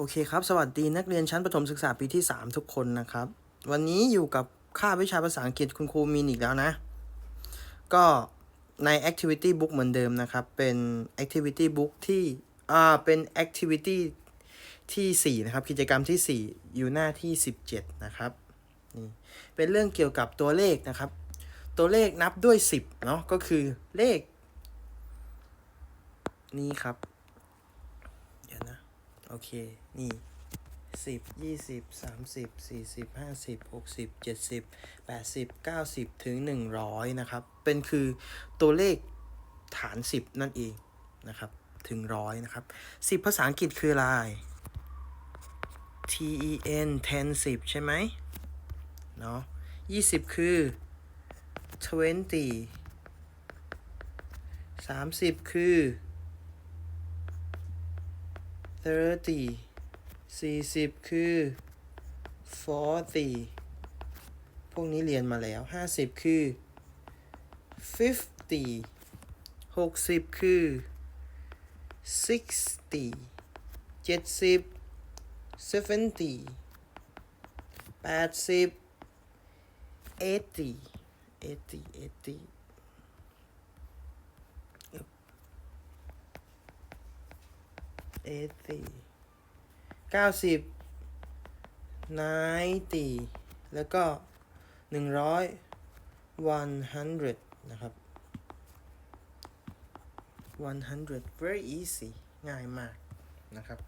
โอเคครับ สวัสดีนักเรียนชั้นประถมศึกษาปีที่ 3 ทุกคนนะครับ วันนี้อยู่กับค่าวิชาภาษาอังกฤษคุณครูมีนอีกแล้วนะ ก็ใน activity book เหมือนเดิมนะครับ เป็น activity book ที่ อ่า เป็น activity ที่ 4 นะครับ กิจกรรมที่ 4 อยู่หน้าที่ 17 นะครับ นี่เป็นเรื่องเกี่ยวกับตัวเลขนะครับ ตัวเลขนับด้วย 10 เนาะก็คือเลข นี่ครับ เดี๋ยวนะ โอเค นี่สิบยี่สิบสามสิบสี่สิบห้าสิบหกสิบเจ็ดสิบแปดสิบเก้าสิบถึงหนึ่งร้อยนะครับ เป็นคือตัวเลขฐานสิบนั่นเองนะครับ ถึงร้อยนะครับสิบภาษาอังกฤษคืออะไร T E N ten สิบใช่ไหมเนาะยี่สิบคือ twenty สามสิบคือ thirty 40 คือ forty พวกนี้เรียนมาแล้ว 50 คือ fifty 60 คือ sixty 70 70 80 80 eighty เก้าสิบนตีแล้วก็หนึ่งร้อย one hundred นะครับ one hundred very easy ง่ายมากนะครับ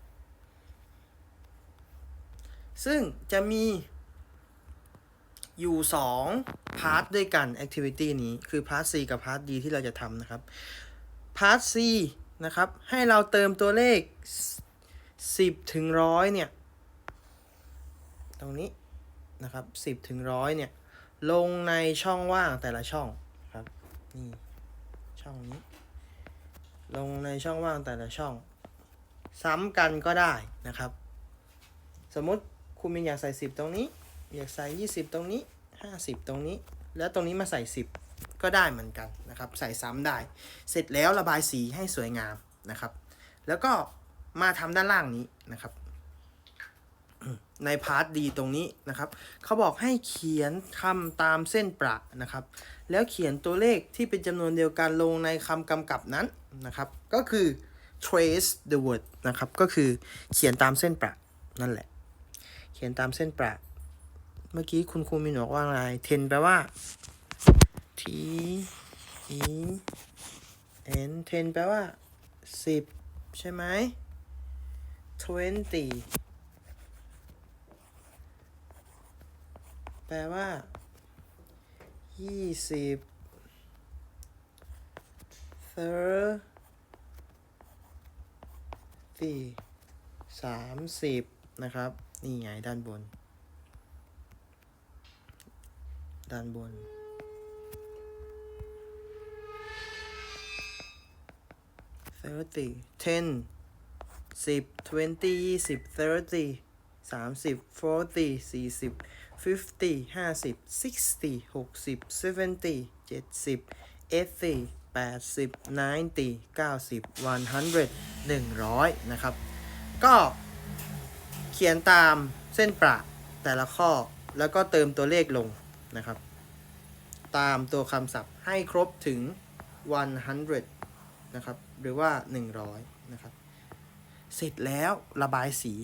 ซึ่งจะมีอยู่สองพาร์ทด้วยกัน activity นี้คือพาร์ท C กับพาร์ท D ที่เราจะทำนะครับ พาร์ท C นะครับ ให้เราเติมตัวเลข 10ถึงร้อยเนี่ย ตรงนี้นะครับ10ถึงร้อยเนี่ย ลงในช่องว่างแต่ละช่องครับ นี่ ช่องนี้ ลงในช่องว่างแต่ละช่อง ซ้ำกันก็ได้นะครับ สมมติคุณมินอยากใส่10ตรงนี้ อยากใส่20ตรงนี้50ตรงนี้ แล้วตรงนี้มาใส่10ก็ได้เหมือนกันนะครับ ใส่ซ้ำได้ เสร็จแล้วระบายสีให้สวยงามนะครับ แล้วก็ มาทำด้านล่างนี้นะครับ ในพาร์ทดีตรงนี้นะครับ เขาบอกให้เขียนคำตามเส้นประนะครับ แล้วเขียนตัวเลขที่เป็นจำนวนเดียวกันลงในคำกำกับนั้นนะครับ ก็คือ trace the word นะครับ ก็คือเขียนตามเส้นประนั่นแหละ เขียนตามเส้นประ เมื่อกี้คุณครูมีบอกว่าอะไร10แปลว่า t e n 10แปลว่า10ใช่ไหม 20แปลว่า20 30 30นะครับ นี่ไงด้านบน ด้านบน30 10 10 20 20 30 30 40 40 50 50 60 60 70 70 80 80 90 90 100 100นะครับ ก็เขียนตามเส้นประแต่ละข้อแล้วก็เติมตัวเลขลงนะครับ ตามตัวคำศัพท์ให้ครบถึง 100 นะครับ หรือว่า 100 นะครับ เสร็จแล้วระบายสี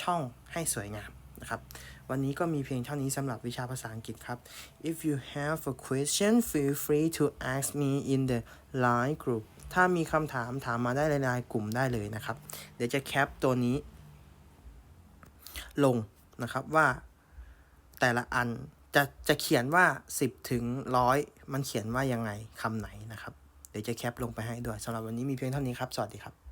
ช่องให้สวยงามนะครับ วันนี้ก็มีเพียงเท่านี้สำหรับวิชาภาษาอังกฤษครับ if you have a question feel free to ask me in the line group ถ้ามีคำถามถามมาได้ในไลน์กลุ่มได้เลยนะครับ เดี๋ยวจะแคปตัวนี้ ลงนะครับว่าแต่ละอันจะจะเขียนว่า 10 ถึงร้อยมันเขียนว่ายังไงคำไหนนะครับ เดี๋ยวจะแคปลงไปให้ด้วยสำหรับวันนี้มีเพียงเท่านี้ครับ สวัสดีครับ